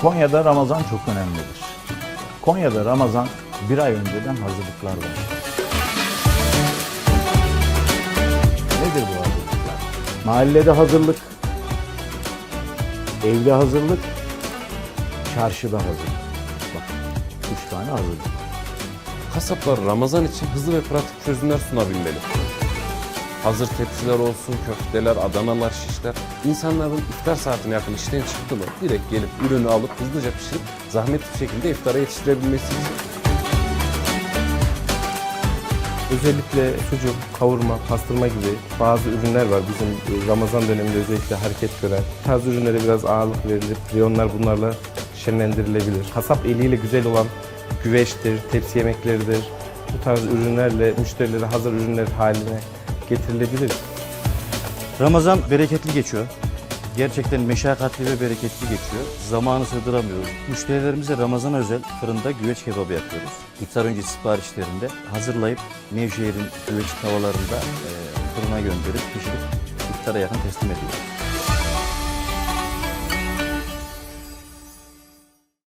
Konya'da Ramazan çok önemlidir. Konya'da Ramazan bir ay önceden hazırlıklar başlar. Nedir bu hazırlıklar? Mahallede hazırlık, evde hazırlık, çarşıda hazırlık. Bak, üç tane hazırlık. Kasaplar Ramazan için hızlı ve pratik çözümler sunabilmeli. Hazır tepsiler olsun, köfteler, adanalar, şişler. İnsanların iftar saatine yakın işten çıktı mı direkt gelip ürünü alıp hızlıca pişirip zahmetli bir şekilde iftara yetiştirebilmesi için. Özellikle sucuk, kavurma, pastırma gibi bazı ürünler var bizim e, Ramazan döneminde özellikle hareket gören. Bu tarz ürünlere biraz ağırlık verilir. Reyonlar bunlarla şenlendirilebilir. Kasap eliyle güzel olan güveçtir, tepsi yemekleridir. Bu tarz ürünlerle müşterilere hazır ürünler haline getirilebilir. Ramazan bereketli geçiyor. Gerçekten meşakkatli ve bereketli geçiyor. Zamanı sığdıramıyoruz. Müşterilerimize Ramazan özel fırında güveç kebabı yapıyoruz. İftar öncesi siparişlerinde hazırlayıp Nevşehir'in güveç tavalarında e, fırına gönderip pişirip iftara yakın teslim ediyoruz.